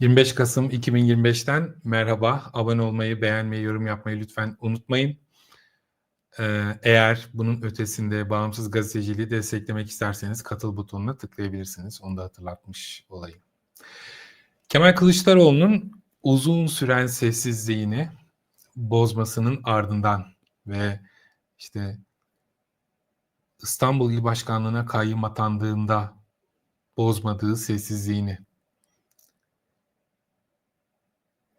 25 Kasım 2025'ten merhaba. Abone olmayı, beğenmeyi, yorum yapmayı lütfen unutmayın. Ee, eğer bunun ötesinde bağımsız gazeteciliği desteklemek isterseniz katıl butonuna tıklayabilirsiniz. Onu da hatırlatmış olayım. Kemal Kılıçdaroğlu'nun uzun süren sessizliğini bozmasının ardından ve işte İstanbul İl Başkanlığı'na kayyum atandığında bozmadığı sessizliğini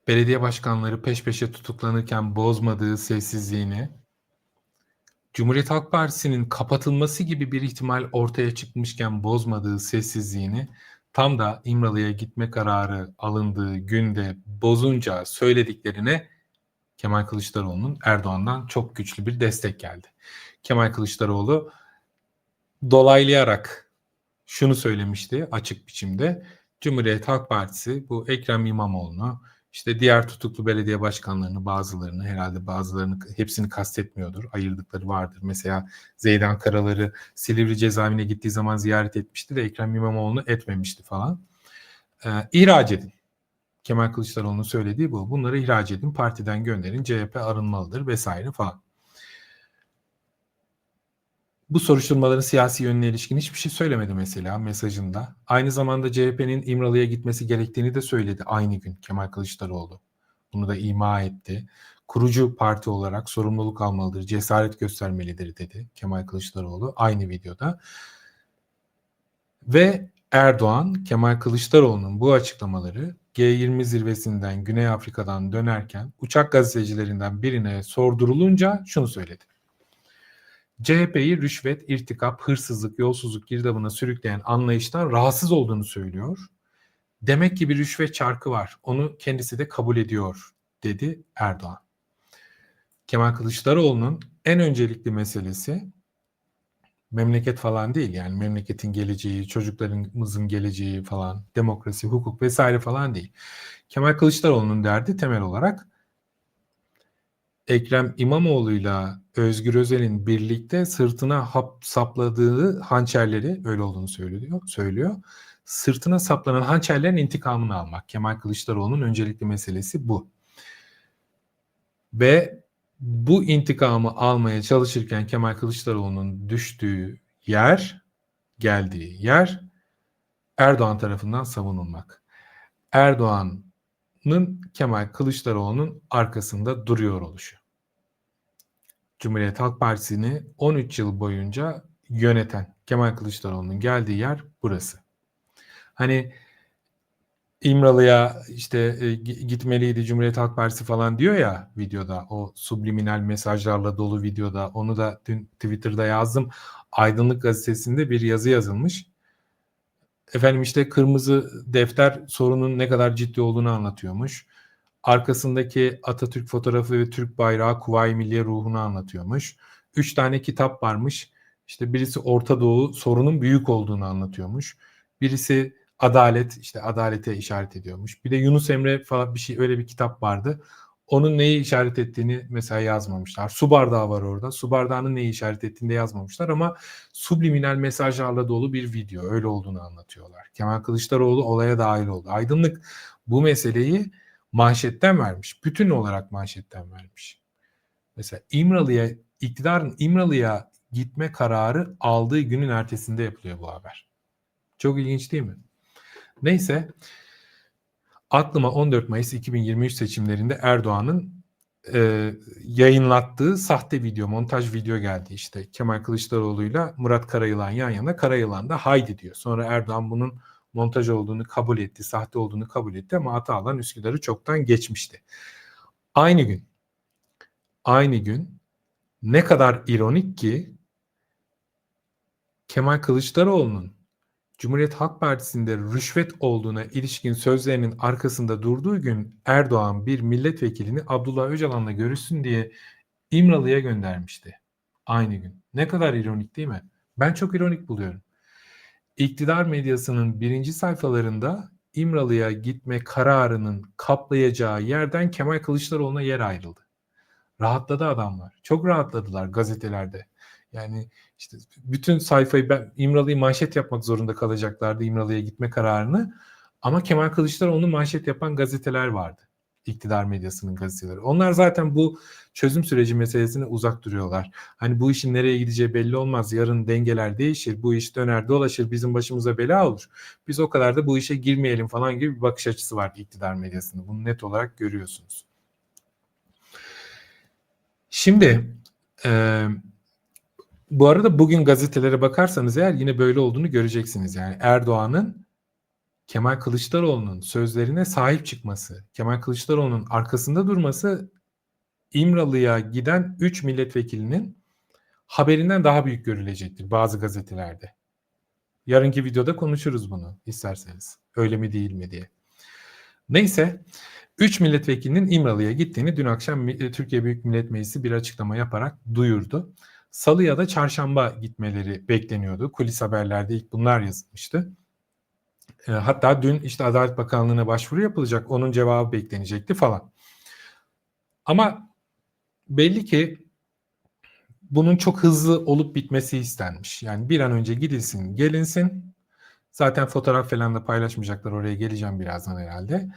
belediye başkanları peş peşe tutuklanırken bozmadığı sessizliğini, Cumhuriyet Halk Partisi'nin kapatılması gibi bir ihtimal ortaya çıkmışken bozmadığı sessizliğini tam da İmralı'ya gitme kararı alındığı günde bozunca söylediklerine Kemal Kılıçdaroğlu'nun Erdoğan'dan çok güçlü bir destek geldi. Kemal Kılıçdaroğlu dolaylayarak şunu söylemişti açık biçimde. Cumhuriyet Halk Partisi bu Ekrem İmamoğlu'nu işte diğer tutuklu belediye başkanlarını bazılarını herhalde bazılarını hepsini kastetmiyordur. Ayırdıkları vardır. Mesela Zeydan Karaları Silivri cezaevine gittiği zaman ziyaret etmişti de Ekrem İmamoğlu'nu etmemişti falan. Ee, ihraç edin. Kemal Kılıçdaroğlu'nun söylediği bu. Bunları ihraç edin, partiden gönderin, CHP arınmalıdır vesaire falan. Bu soruşturmaların siyasi yönüne ilişkin hiçbir şey söylemedi mesela mesajında. Aynı zamanda CHP'nin İmralı'ya gitmesi gerektiğini de söyledi aynı gün Kemal Kılıçdaroğlu. Bunu da ima etti. Kurucu parti olarak sorumluluk almalıdır, cesaret göstermelidir dedi Kemal Kılıçdaroğlu aynı videoda. Ve Erdoğan, Kemal Kılıçdaroğlu'nun bu açıklamaları G20 zirvesinden Güney Afrika'dan dönerken uçak gazetecilerinden birine sordurulunca şunu söyledi. CHP'yi rüşvet, irtikap, hırsızlık, yolsuzluk girdabına sürükleyen anlayıştan rahatsız olduğunu söylüyor. Demek ki bir rüşvet çarkı var. Onu kendisi de kabul ediyor dedi Erdoğan. Kemal Kılıçdaroğlu'nun en öncelikli meselesi memleket falan değil yani memleketin geleceği, çocuklarımızın geleceği falan, demokrasi, hukuk vesaire falan değil. Kemal Kılıçdaroğlu'nun derdi temel olarak Ekrem İmamoğlu'yla Özgür Özel'in birlikte sırtına hap sapladığı hançerleri öyle olduğunu söylüyor. söylüyor. Sırtına saplanan hançerlerin intikamını almak. Kemal Kılıçdaroğlu'nun öncelikli meselesi bu. Ve bu intikamı almaya çalışırken Kemal Kılıçdaroğlu'nun düştüğü yer, geldiği yer Erdoğan tarafından savunulmak. Erdoğan'ın Kemal Kılıçdaroğlu'nun arkasında duruyor oluşu. Cumhuriyet Halk Partisi'ni 13 yıl boyunca yöneten Kemal Kılıçdaroğlu'nun geldiği yer burası. Hani İmralı'ya işte e, gitmeliydi Cumhuriyet Halk Partisi falan diyor ya videoda o subliminal mesajlarla dolu videoda onu da dün Twitter'da yazdım. Aydınlık gazetesinde bir yazı yazılmış. Efendim işte kırmızı defter sorunun ne kadar ciddi olduğunu anlatıyormuş. Arkasındaki Atatürk fotoğrafı ve Türk bayrağı Kuvayi Milliye ruhunu anlatıyormuş. Üç tane kitap varmış. İşte birisi Orta Doğu sorunun büyük olduğunu anlatıyormuş. Birisi adalet işte adalete işaret ediyormuş. Bir de Yunus Emre falan bir şey öyle bir kitap vardı. Onun neyi işaret ettiğini mesela yazmamışlar. Su bardağı var orada. Su bardağının neyi işaret ettiğini de yazmamışlar ama subliminal mesajlarla dolu bir video. Öyle olduğunu anlatıyorlar. Kemal Kılıçdaroğlu olaya dahil oldu. Aydınlık bu meseleyi manşetten vermiş. Bütün olarak manşetten vermiş. Mesela İmralı'ya iktidarın İmralı'ya gitme kararı aldığı günün ertesinde yapılıyor bu haber. Çok ilginç değil mi? Neyse aklıma 14 Mayıs 2023 seçimlerinde Erdoğan'ın e, yayınlattığı sahte video, montaj video geldi işte. Kemal Kılıçdaroğlu'yla Murat Karayılan yan yana. Karayılan da haydi diyor. Sonra Erdoğan bunun montaj olduğunu kabul etti, sahte olduğunu kabul etti ama Atalan Üsküdar'ı çoktan geçmişti. Aynı gün, aynı gün ne kadar ironik ki Kemal Kılıçdaroğlu'nun Cumhuriyet Halk Partisi'nde rüşvet olduğuna ilişkin sözlerinin arkasında durduğu gün Erdoğan bir milletvekilini Abdullah Öcalan'la görüşsün diye İmralı'ya göndermişti. Aynı gün. Ne kadar ironik değil mi? Ben çok ironik buluyorum. İktidar medyasının birinci sayfalarında İmralı'ya gitme kararının kaplayacağı yerden Kemal Kılıçdaroğlu'na yer ayrıldı. Rahatladı adamlar. Çok rahatladılar gazetelerde. Yani işte bütün sayfayı ben İmralı'yı manşet yapmak zorunda kalacaklardı İmralı'ya gitme kararını. Ama Kemal Kılıçdaroğlu'nu manşet yapan gazeteler vardı. İktidar medyasının gazeteleri. Onlar zaten bu çözüm süreci meselesine uzak duruyorlar. Hani bu işin nereye gideceği belli olmaz. Yarın dengeler değişir. Bu iş döner dolaşır. Bizim başımıza bela olur. Biz o kadar da bu işe girmeyelim falan gibi bir bakış açısı var iktidar medyasında. Bunu net olarak görüyorsunuz. Şimdi e, bu arada bugün gazetelere bakarsanız eğer yine böyle olduğunu göreceksiniz. Yani Erdoğan'ın Kemal Kılıçdaroğlu'nun sözlerine sahip çıkması, Kemal Kılıçdaroğlu'nun arkasında durması İmralı'ya giden 3 milletvekilinin haberinden daha büyük görülecektir bazı gazetelerde. Yarınki videoda konuşuruz bunu isterseniz. Öyle mi değil mi diye. Neyse 3 milletvekilinin İmralı'ya gittiğini dün akşam Türkiye Büyük Millet Meclisi bir açıklama yaparak duyurdu. Salı ya da çarşamba gitmeleri bekleniyordu. Kulis haberlerde ilk bunlar yazılmıştı. E, hatta dün işte Adalet Bakanlığı'na başvuru yapılacak. Onun cevabı beklenecekti falan. Ama belli ki bunun çok hızlı olup bitmesi istenmiş. Yani bir an önce gidilsin, gelinsin. Zaten fotoğraf falan da paylaşmayacaklar. Oraya geleceğim birazdan herhalde.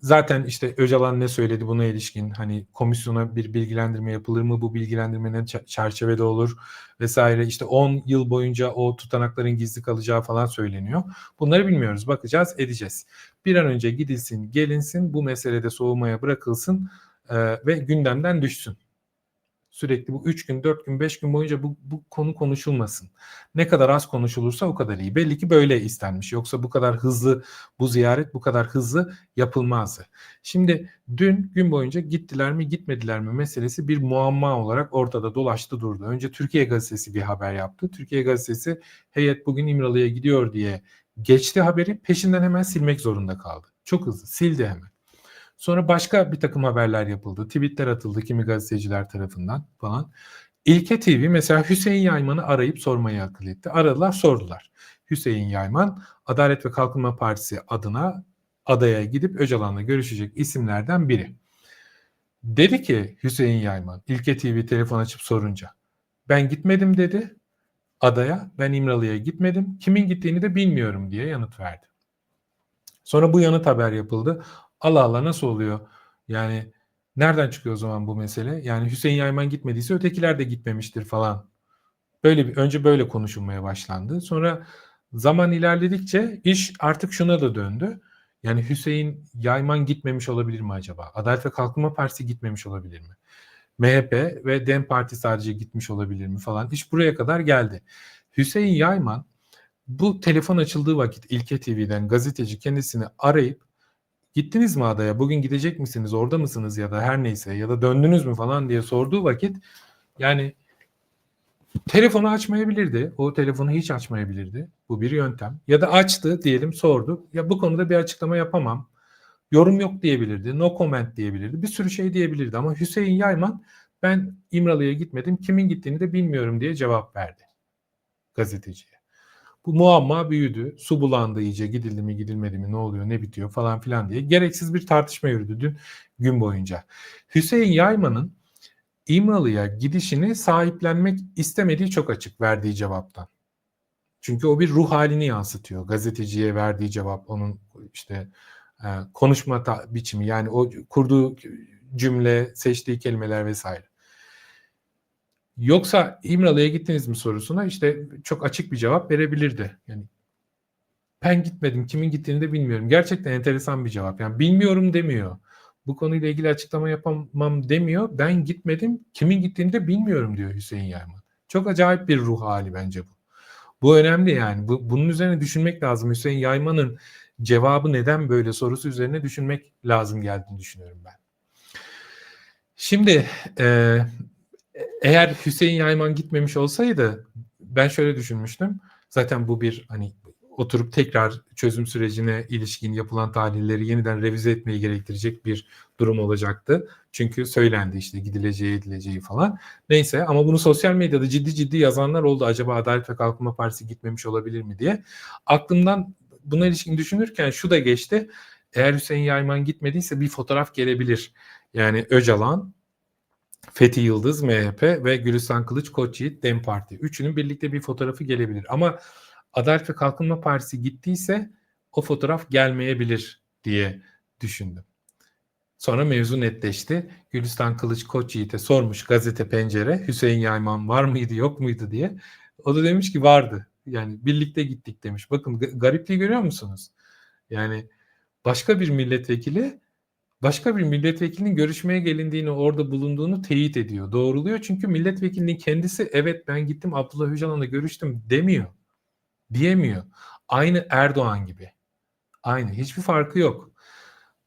Zaten işte Öcalan ne söyledi buna ilişkin hani komisyona bir bilgilendirme yapılır mı bu bilgilendirmenin çerçevede olur vesaire işte 10 yıl boyunca o tutanakların gizli kalacağı falan söyleniyor. Bunları bilmiyoruz bakacağız edeceğiz. Bir an önce gidilsin gelinsin bu meselede soğumaya bırakılsın e, ve gündemden düşsün. Sürekli bu 3 gün, 4 gün, 5 gün boyunca bu, bu konu konuşulmasın. Ne kadar az konuşulursa o kadar iyi. Belli ki böyle istenmiş. Yoksa bu kadar hızlı, bu ziyaret bu kadar hızlı yapılmazdı. Şimdi dün gün boyunca gittiler mi gitmediler mi meselesi bir muamma olarak ortada dolaştı durdu. Önce Türkiye Gazetesi bir haber yaptı. Türkiye Gazetesi heyet bugün İmralı'ya gidiyor diye geçti haberi peşinden hemen silmek zorunda kaldı. Çok hızlı sildi hemen. Sonra başka bir takım haberler yapıldı. Tweetler atıldı kimi gazeteciler tarafından falan. İlke TV mesela Hüseyin Yayman'ı arayıp sormayı akıl etti. Aradılar sordular. Hüseyin Yayman Adalet ve Kalkınma Partisi adına adaya gidip Öcalan'la görüşecek isimlerden biri. Dedi ki Hüseyin Yayman İlke TV telefon açıp sorunca ben gitmedim dedi adaya ben İmralı'ya gitmedim kimin gittiğini de bilmiyorum diye yanıt verdi. Sonra bu yanıt haber yapıldı. Allah Allah nasıl oluyor? Yani nereden çıkıyor o zaman bu mesele? Yani Hüseyin Yayman gitmediyse ötekiler de gitmemiştir falan. Böyle bir önce böyle konuşulmaya başlandı. Sonra zaman ilerledikçe iş artık şuna da döndü. Yani Hüseyin Yayman gitmemiş olabilir mi acaba? Adalet ve Kalkınma Partisi gitmemiş olabilir mi? MHP ve DEM Parti sadece gitmiş olabilir mi falan. İş buraya kadar geldi. Hüseyin Yayman bu telefon açıldığı vakit İlke TV'den gazeteci kendisini arayıp gittiniz mi adaya bugün gidecek misiniz orada mısınız ya da her neyse ya da döndünüz mü falan diye sorduğu vakit yani telefonu açmayabilirdi. O telefonu hiç açmayabilirdi. Bu bir yöntem. Ya da açtı diyelim sordu. Ya bu konuda bir açıklama yapamam. Yorum yok diyebilirdi. No comment diyebilirdi. Bir sürü şey diyebilirdi ama Hüseyin Yayman ben İmralı'ya gitmedim. Kimin gittiğini de bilmiyorum diye cevap verdi gazeteciye. Bu muamma büyüdü. Su bulandı iyice gidildi mi gidilmedi mi ne oluyor ne bitiyor falan filan diye gereksiz bir tartışma yürüdü dün gün boyunca. Hüseyin Yayman'ın İmralı'ya gidişini sahiplenmek istemediği çok açık verdiği cevaptan. Çünkü o bir ruh halini yansıtıyor. Gazeteciye verdiği cevap onun işte e, konuşma biçimi yani o kurduğu cümle, seçtiği kelimeler vesaire. Yoksa İmralı'ya gittiniz mi sorusuna işte çok açık bir cevap verebilirdi. Yani ben gitmedim, kimin gittiğini de bilmiyorum. Gerçekten enteresan bir cevap. Yani bilmiyorum demiyor. Bu konuyla ilgili açıklama yapamam demiyor. Ben gitmedim, kimin gittiğini de bilmiyorum diyor Hüseyin Yayman. Çok acayip bir ruh hali bence bu. Bu önemli yani. Bu, bunun üzerine düşünmek lazım. Hüseyin Yayman'ın cevabı neden böyle sorusu üzerine düşünmek lazım geldiğini düşünüyorum ben. Şimdi e, eğer Hüseyin Yayman gitmemiş olsaydı ben şöyle düşünmüştüm. Zaten bu bir hani oturup tekrar çözüm sürecine ilişkin yapılan tahlilleri yeniden revize etmeyi gerektirecek bir durum olacaktı. Çünkü söylendi işte gidileceği edileceği falan. Neyse ama bunu sosyal medyada ciddi ciddi yazanlar oldu. Acaba Adalet ve Kalkınma Partisi gitmemiş olabilir mi diye. Aklımdan buna ilişkin düşünürken şu da geçti. Eğer Hüseyin Yayman gitmediyse bir fotoğraf gelebilir. Yani Öcalan, Fethi Yıldız MHP ve Gülistan Kılıç Koç Yiğit DEM Parti. Üçünün birlikte bir fotoğrafı gelebilir. Ama Adalet ve Kalkınma Partisi gittiyse o fotoğraf gelmeyebilir diye düşündüm. Sonra mevzu netleşti. Gülistan Kılıç Koç Yiğit'e sormuş gazete pencere Hüseyin Yayman var mıydı yok muydu diye. O da demiş ki vardı. Yani birlikte gittik demiş. Bakın garipliği görüyor musunuz? Yani başka bir milletvekili başka bir milletvekilinin görüşmeye gelindiğini, orada bulunduğunu teyit ediyor. Doğruluyor çünkü milletvekilinin kendisi evet ben gittim Abdullah Öcalan'la görüştüm demiyor. Diyemiyor. Aynı Erdoğan gibi. Aynı. Hiçbir farkı yok.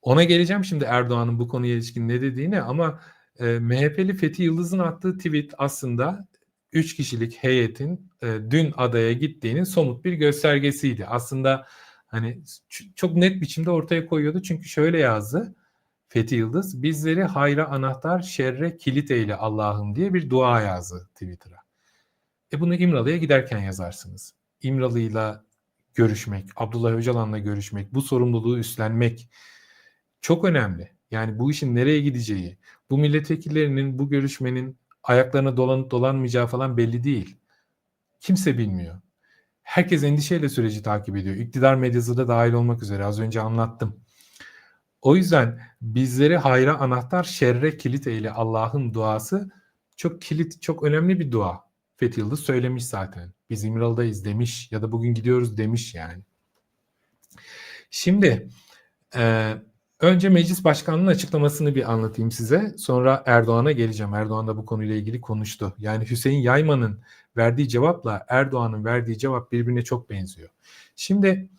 Ona geleceğim şimdi Erdoğan'ın bu konuya ilişkin ne dediğini ama e, MHP'li Fethi Yıldız'ın attığı tweet aslında 3 kişilik heyetin e, dün adaya gittiğinin somut bir göstergesiydi. Aslında hani çok net biçimde ortaya koyuyordu çünkü şöyle yazdı. Fethi Yıldız bizleri hayra anahtar şerre kilit eyle Allah'ım diye bir dua yazdı Twitter'a. E bunu İmralı'ya giderken yazarsınız. İmralı'yla görüşmek, Abdullah Öcalan'la görüşmek, bu sorumluluğu üstlenmek çok önemli. Yani bu işin nereye gideceği, bu milletvekillerinin bu görüşmenin ayaklarına dolanıp dolanmayacağı falan belli değil. Kimse bilmiyor. Herkes endişeyle süreci takip ediyor. İktidar medyası da dahil olmak üzere az önce anlattım. O yüzden bizleri hayra anahtar, şerre kilit eyle Allah'ın duası çok kilit, çok önemli bir dua. Fethi Yıldız söylemiş zaten. Biz İmralı'dayız demiş ya da bugün gidiyoruz demiş yani. Şimdi e, önce meclis başkanlığının açıklamasını bir anlatayım size. Sonra Erdoğan'a geleceğim. Erdoğan da bu konuyla ilgili konuştu. Yani Hüseyin Yayman'ın verdiği cevapla Erdoğan'ın verdiği cevap birbirine çok benziyor. Şimdi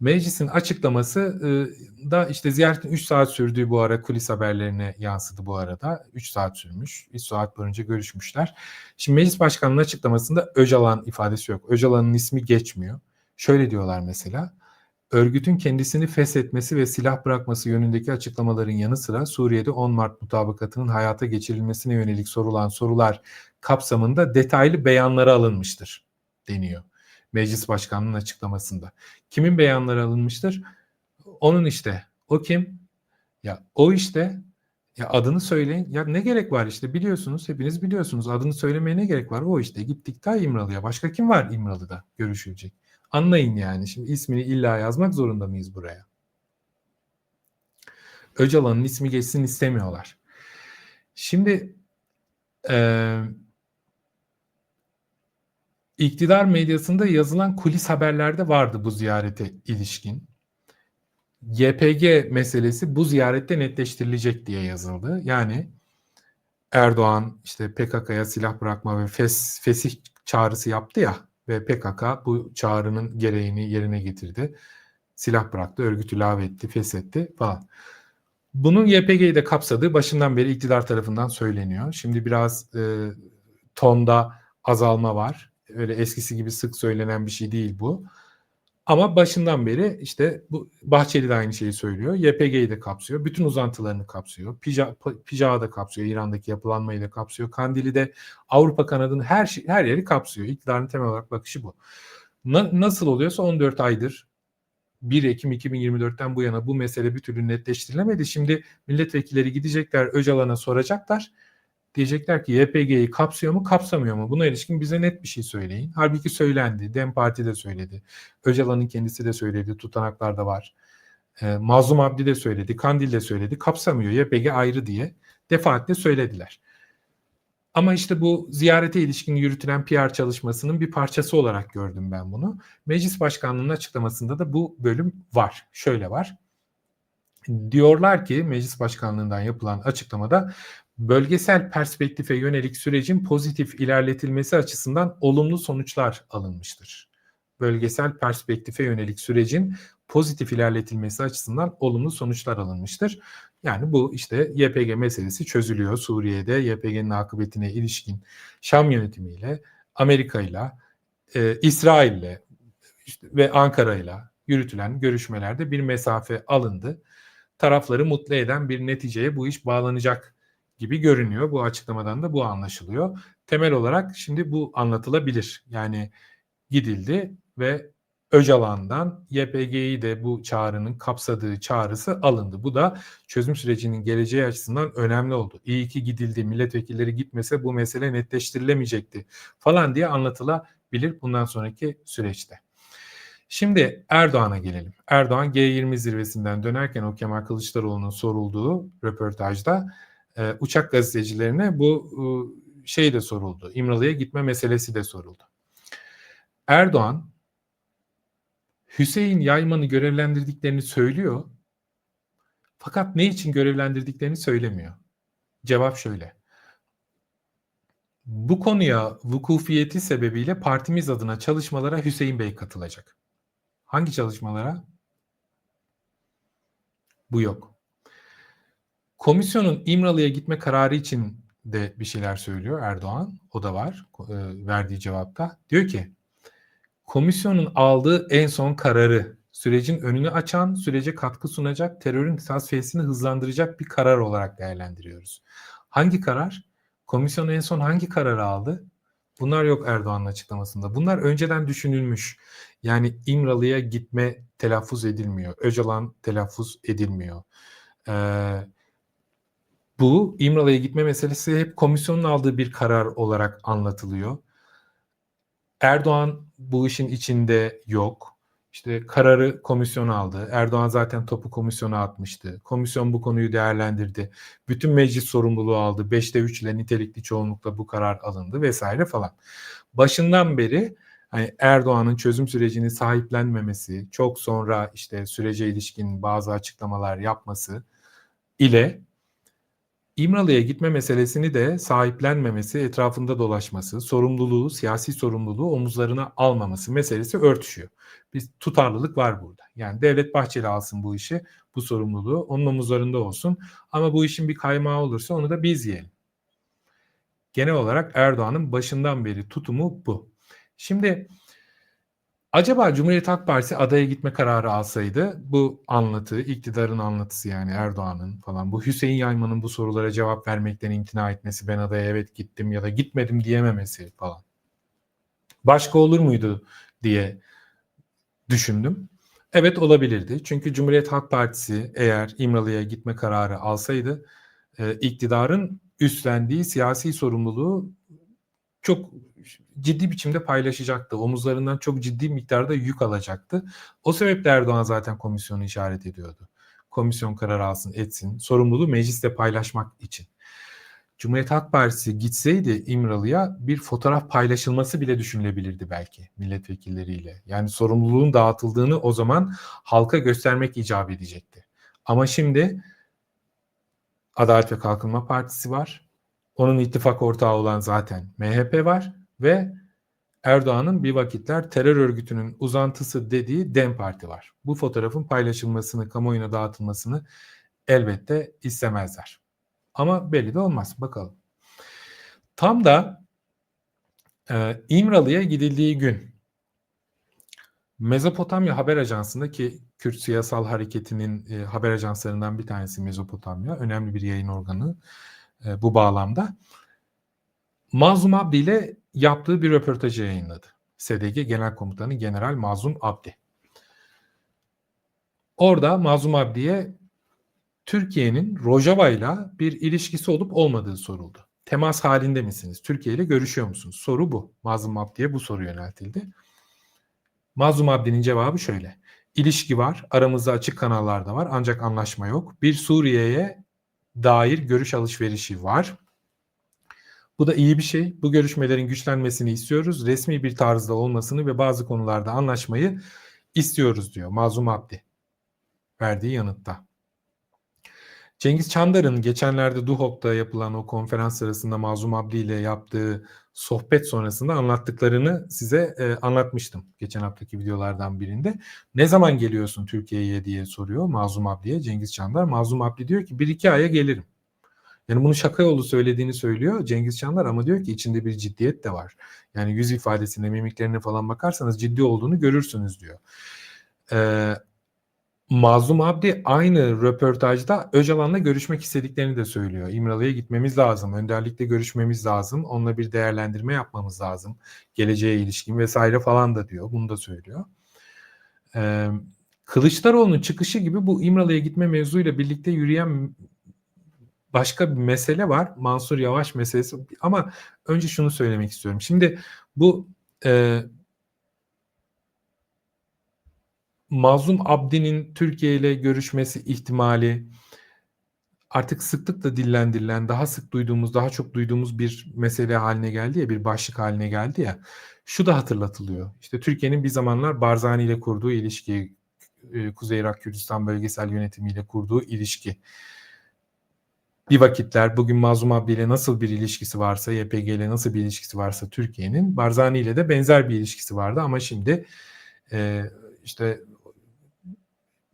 Meclisin açıklaması e, da işte ziyaretin 3 saat sürdüğü bu ara kulis haberlerine yansıdı bu arada. 3 saat sürmüş. 3 saat boyunca görüşmüşler. Şimdi meclis başkanının açıklamasında Öcalan ifadesi yok. Öcalan'ın ismi geçmiyor. Şöyle diyorlar mesela. Örgütün kendisini feshetmesi ve silah bırakması yönündeki açıklamaların yanı sıra Suriye'de 10 Mart mutabakatının hayata geçirilmesine yönelik sorulan sorular kapsamında detaylı beyanları alınmıştır deniyor. Meclis Başkanlığı'nın açıklamasında. Kimin beyanları alınmıştır? Onun işte. O kim? Ya o işte ya adını söyleyin. Ya ne gerek var işte biliyorsunuz hepiniz biliyorsunuz. Adını söylemeye ne gerek var? O işte gittik ta İmralı'ya. Başka kim var İmralı'da görüşülecek? Anlayın yani. Şimdi ismini illa yazmak zorunda mıyız buraya? Öcalan'ın ismi geçsin istemiyorlar. Şimdi eee İktidar medyasında yazılan kulis haberlerde vardı bu ziyarete ilişkin. YPG meselesi bu ziyarette netleştirilecek diye yazıldı. Yani Erdoğan işte PKK'ya silah bırakma ve fes, fesih çağrısı yaptı ya ve PKK bu çağrının gereğini yerine getirdi. Silah bıraktı, örgütü lağvetti, feshetti falan. Bunun YPG'yi de kapsadığı başından beri iktidar tarafından söyleniyor. Şimdi biraz e, tonda azalma var öyle eskisi gibi sık söylenen bir şey değil bu. Ama başından beri işte bu Bahçeli de aynı şeyi söylüyor. YPG'yi de kapsıyor. Bütün uzantılarını kapsıyor. Pija, Pijağı da kapsıyor. İran'daki yapılanmayı da kapsıyor. Kandili de Avrupa kanadının her şey, her yeri kapsıyor. İktidarın temel olarak bakışı bu. Na, nasıl oluyorsa 14 aydır 1 Ekim 2024'ten bu yana bu mesele bir türlü netleştirilemedi. Şimdi milletvekilleri gidecekler Öcalan'a soracaklar. Diyecekler ki YPG'yi kapsıyor mu kapsamıyor mu? Buna ilişkin bize net bir şey söyleyin. Halbuki söylendi. Dem Parti de söyledi. Öcalan'ın kendisi de söyledi. Tutanaklar da var. E, Mazlum Abdi de söyledi. Kandil de söyledi. Kapsamıyor. YPG ayrı diye defaatle söylediler. Ama işte bu ziyarete ilişkin yürütülen PR çalışmasının bir parçası olarak gördüm ben bunu. Meclis Başkanlığı'nın açıklamasında da bu bölüm var. Şöyle var. Diyorlar ki Meclis Başkanlığı'ndan yapılan açıklamada bölgesel perspektife yönelik sürecin pozitif ilerletilmesi açısından olumlu sonuçlar alınmıştır. Bölgesel perspektife yönelik sürecin pozitif ilerletilmesi açısından olumlu sonuçlar alınmıştır. Yani bu işte YPG meselesi çözülüyor Suriye'de YPG'nin akıbetine ilişkin Şam yönetimiyle, Amerika'yla, e, İsrail'le işte ve Ankara'yla yürütülen görüşmelerde bir mesafe alındı. Tarafları mutlu eden bir neticeye bu iş bağlanacak gibi görünüyor. Bu açıklamadan da bu anlaşılıyor. Temel olarak şimdi bu anlatılabilir. Yani gidildi ve Öcalan'dan YPG'yi de bu çağrının kapsadığı çağrısı alındı. Bu da çözüm sürecinin geleceği açısından önemli oldu. İyi ki gidildi, milletvekilleri gitmese bu mesele netleştirilemeyecekti falan diye anlatılabilir bundan sonraki süreçte. Şimdi Erdoğan'a gelelim. Erdoğan G20 zirvesinden dönerken o Kemal Kılıçdaroğlu'nun sorulduğu röportajda e, uçak gazetecilerine bu e, şey de soruldu. İmralı'ya gitme meselesi de soruldu. Erdoğan Hüseyin Yayman'ı görevlendirdiklerini söylüyor. Fakat ne için görevlendirdiklerini söylemiyor. Cevap şöyle. Bu konuya vukufiyeti sebebiyle partimiz adına çalışmalara Hüseyin Bey katılacak. Hangi çalışmalara? Bu yok. Komisyonun İmralı'ya gitme kararı için de bir şeyler söylüyor Erdoğan. O da var e, verdiği cevapta. Diyor ki komisyonun aldığı en son kararı sürecin önünü açan, sürece katkı sunacak, terörün tasfiyesini hızlandıracak bir karar olarak değerlendiriyoruz. Hangi karar? Komisyon en son hangi kararı aldı? Bunlar yok Erdoğan'ın açıklamasında. Bunlar önceden düşünülmüş. Yani İmralı'ya gitme telaffuz edilmiyor. Öcalan telaffuz edilmiyor. Ee, bu İmralı'ya gitme meselesi hep komisyonun aldığı bir karar olarak anlatılıyor. Erdoğan bu işin içinde yok. İşte kararı komisyon aldı. Erdoğan zaten topu komisyona atmıştı. Komisyon bu konuyu değerlendirdi. Bütün meclis sorumluluğu aldı. 5'te 3 ile nitelikli çoğunlukla bu karar alındı vesaire falan. Başından beri hani Erdoğan'ın çözüm sürecini sahiplenmemesi, çok sonra işte sürece ilişkin bazı açıklamalar yapması ile İmralı'ya gitme meselesini de sahiplenmemesi, etrafında dolaşması, sorumluluğu, siyasi sorumluluğu omuzlarına almaması meselesi örtüşüyor. Bir tutarlılık var burada. Yani Devlet Bahçeli alsın bu işi, bu sorumluluğu onun omuzlarında olsun. Ama bu işin bir kaymağı olursa onu da biz yiyelim. Genel olarak Erdoğan'ın başından beri tutumu bu. Şimdi Acaba Cumhuriyet Halk Partisi adaya gitme kararı alsaydı bu anlatı, iktidarın anlatısı yani Erdoğan'ın falan bu Hüseyin Yayman'ın bu sorulara cevap vermekten imtina etmesi, ben adaya evet gittim ya da gitmedim diyememesi falan. Başka olur muydu diye düşündüm. Evet olabilirdi. Çünkü Cumhuriyet Halk Partisi eğer İmralı'ya gitme kararı alsaydı e, iktidarın üstlendiği siyasi sorumluluğu çok ciddi biçimde paylaşacaktı. Omuzlarından çok ciddi miktarda yük alacaktı. O sebeple Erdoğan zaten komisyonu işaret ediyordu. Komisyon karar alsın etsin. Sorumluluğu mecliste paylaşmak için. Cumhuriyet Halk Partisi gitseydi İmralı'ya bir fotoğraf paylaşılması bile düşünülebilirdi belki milletvekilleriyle. Yani sorumluluğun dağıtıldığını o zaman halka göstermek icap edecekti. Ama şimdi Adalet ve Kalkınma Partisi var. Onun ittifak ortağı olan zaten MHP var ve Erdoğan'ın bir vakitler terör örgütünün uzantısı dediği DEM Parti var. Bu fotoğrafın paylaşılmasını, kamuoyuna dağıtılmasını elbette istemezler. Ama belli de olmaz. Bakalım. Tam da e, İmralı'ya gidildiği gün Mezopotamya Haber Ajansı'nda ki Kürt Siyasal Hareketi'nin e, haber ajanslarından bir tanesi Mezopotamya. Önemli bir yayın organı e, bu bağlamda. Mazlum Abdi ile yaptığı bir röportajı yayınladı. SDG Genel Komutanı General Mazlum Abdi. Orada Mazlum Abdi'ye Türkiye'nin Rojava ile bir ilişkisi olup olmadığı soruldu. Temas halinde misiniz? Türkiye ile görüşüyor musunuz? Soru bu. Mazlum Abdi'ye bu soru yöneltildi. Mazlum Abdi'nin cevabı şöyle. İlişki var, aramızda açık kanallar da var ancak anlaşma yok. Bir Suriye'ye dair görüş alışverişi var. Bu da iyi bir şey. Bu görüşmelerin güçlenmesini istiyoruz. Resmi bir tarzda olmasını ve bazı konularda anlaşmayı istiyoruz diyor Mazlum Abdi verdiği yanıtta. Cengiz Çandar'ın geçenlerde Duhok'ta yapılan o konferans sırasında Mazlum Abdi ile yaptığı sohbet sonrasında anlattıklarını size e, anlatmıştım geçen haftaki videolardan birinde. Ne zaman geliyorsun Türkiye'ye diye soruyor Mazlum Abdi'ye Cengiz Çandar. Mazlum Abdi diyor ki bir iki aya gelirim. Yani bunu şaka yolu söylediğini söylüyor Cengiz Çanlar ama diyor ki içinde bir ciddiyet de var. Yani yüz ifadesine, mimiklerine falan bakarsanız ciddi olduğunu görürsünüz diyor. Ee, Mazlum Abdi aynı röportajda Öcalan'la görüşmek istediklerini de söylüyor. İmralı'ya gitmemiz lazım, önderlikle görüşmemiz lazım, onunla bir değerlendirme yapmamız lazım, geleceğe ilişkin vesaire falan da diyor. Bunu da söylüyor. Ee, Kılıçdaroğlu'nun çıkışı gibi bu İmralı'ya gitme mevzuyla birlikte yürüyen başka bir mesele var. Mansur Yavaş meselesi. Ama önce şunu söylemek istiyorum. Şimdi bu e, Mazlum Abdi'nin Türkiye ile görüşmesi ihtimali artık sıklıkla dillendirilen, daha sık duyduğumuz, daha çok duyduğumuz bir mesele haline geldi ya, bir başlık haline geldi ya. Şu da hatırlatılıyor. İşte Türkiye'nin bir zamanlar Barzani ile kurduğu ilişki, e, Kuzey Irak Kürdistan bölgesel yönetimiyle kurduğu ilişki. Bir vakitler bugün Mazlum Abdi nasıl bir ilişkisi varsa, YPG ile nasıl bir ilişkisi varsa Türkiye'nin, Barzani ile de benzer bir ilişkisi vardı ama şimdi e, işte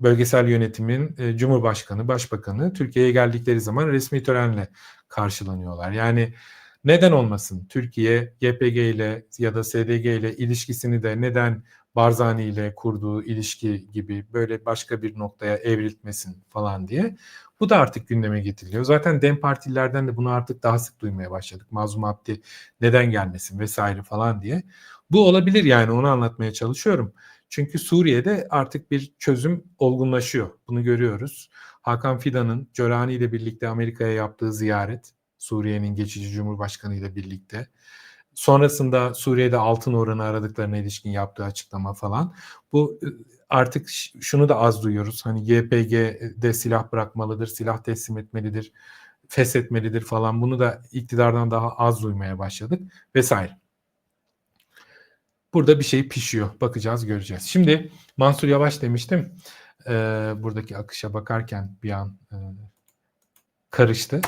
bölgesel yönetimin e, Cumhurbaşkanı, Başbakanı Türkiye'ye geldikleri zaman resmi törenle karşılanıyorlar. Yani neden olmasın? Türkiye YPG ile ya da SDG ile ilişkisini de neden Barzani ile kurduğu ilişki gibi böyle başka bir noktaya evriltmesin falan diye. Bu da artık gündeme getiriliyor. Zaten DEM partililerden de bunu artık daha sık duymaya başladık. Mazlum Abdi neden gelmesin vesaire falan diye. Bu olabilir yani onu anlatmaya çalışıyorum. Çünkü Suriye'de artık bir çözüm olgunlaşıyor. Bunu görüyoruz. Hakan Fidan'ın Cölani ile birlikte Amerika'ya yaptığı ziyaret, Suriye'nin geçici cumhurbaşkanı ile birlikte. Sonrasında Suriye'de altın oranı aradıklarına ilişkin yaptığı açıklama falan. Bu ıı, artık şunu da az duyuyoruz. Hani YPG'de silah bırakmalıdır, silah teslim etmelidir, feshetmelidir falan. Bunu da iktidardan daha az duymaya başladık vesaire. Burada bir şey pişiyor. Bakacağız, göreceğiz. Şimdi Mansur Yavaş demiştim. E, buradaki akışa bakarken bir an e, karıştı.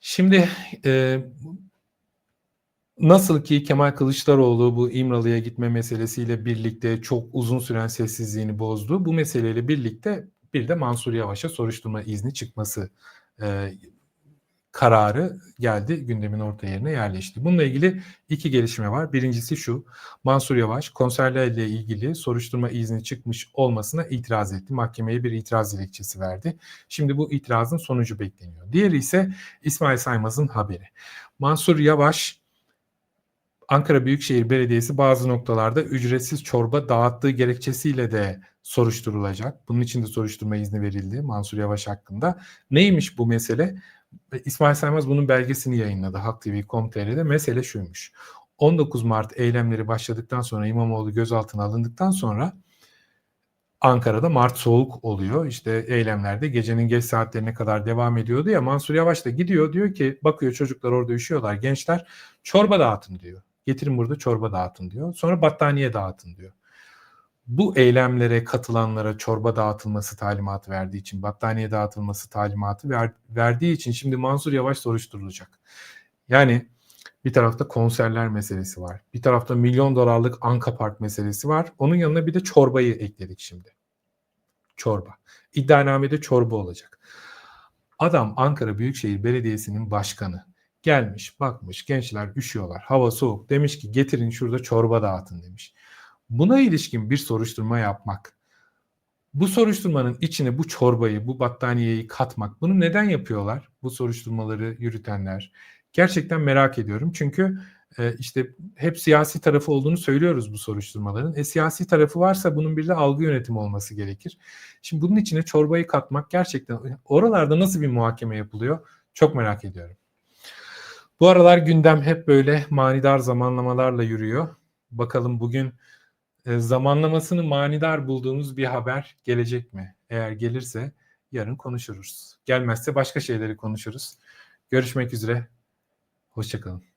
Şimdi e, nasıl ki Kemal Kılıçdaroğlu bu İmralı'ya gitme meselesiyle birlikte çok uzun süren sessizliğini bozdu. Bu meseleyle birlikte bir de Mansur Yavaş'a soruşturma izni çıkması e, kararı geldi gündemin orta yerine yerleşti. Bununla ilgili iki gelişme var. Birincisi şu Mansur Yavaş konserlerle ilgili soruşturma izni çıkmış olmasına itiraz etti. Mahkemeye bir itiraz dilekçesi verdi. Şimdi bu itirazın sonucu bekleniyor. Diğeri ise İsmail Saymaz'ın haberi. Mansur Yavaş Ankara Büyükşehir Belediyesi bazı noktalarda ücretsiz çorba dağıttığı gerekçesiyle de soruşturulacak. Bunun için de soruşturma izni verildi Mansur Yavaş hakkında. Neymiş bu mesele? İsmail Saymaz bunun belgesini yayınladı Halk TV.com.tr'de. Mesele şuymuş. 19 Mart eylemleri başladıktan sonra İmamoğlu gözaltına alındıktan sonra Ankara'da Mart soğuk oluyor. İşte eylemlerde gecenin geç saatlerine kadar devam ediyordu ya Mansur Yavaş da gidiyor diyor ki bakıyor çocuklar orada üşüyorlar gençler çorba dağıtın diyor. Getirin burada çorba dağıtın diyor. Sonra battaniye dağıtın diyor bu eylemlere katılanlara çorba dağıtılması talimatı verdiği için, battaniye dağıtılması talimatı ver, verdiği için şimdi Mansur Yavaş soruşturulacak. Yani bir tarafta konserler meselesi var. Bir tarafta milyon dolarlık Anka Park meselesi var. Onun yanına bir de çorbayı ekledik şimdi. Çorba. İddianamede çorba olacak. Adam Ankara Büyükşehir Belediyesi'nin başkanı. Gelmiş, bakmış, gençler üşüyorlar, hava soğuk. Demiş ki getirin şurada çorba dağıtın demiş. Buna ilişkin bir soruşturma yapmak, bu soruşturmanın içine bu çorbayı, bu battaniyeyi katmak, bunu neden yapıyorlar? Bu soruşturmaları yürütenler. Gerçekten merak ediyorum. Çünkü e, işte hep siyasi tarafı olduğunu söylüyoruz bu soruşturmaların. E siyasi tarafı varsa bunun bir de algı yönetimi olması gerekir. Şimdi bunun içine çorbayı katmak gerçekten oralarda nasıl bir muhakeme yapılıyor? Çok merak ediyorum. Bu aralar gündem hep böyle manidar zamanlamalarla yürüyor. Bakalım bugün e, zamanlamasını manidar bulduğumuz bir haber gelecek mi? Eğer gelirse yarın konuşuruz. Gelmezse başka şeyleri konuşuruz. Görüşmek üzere. Hoşçakalın.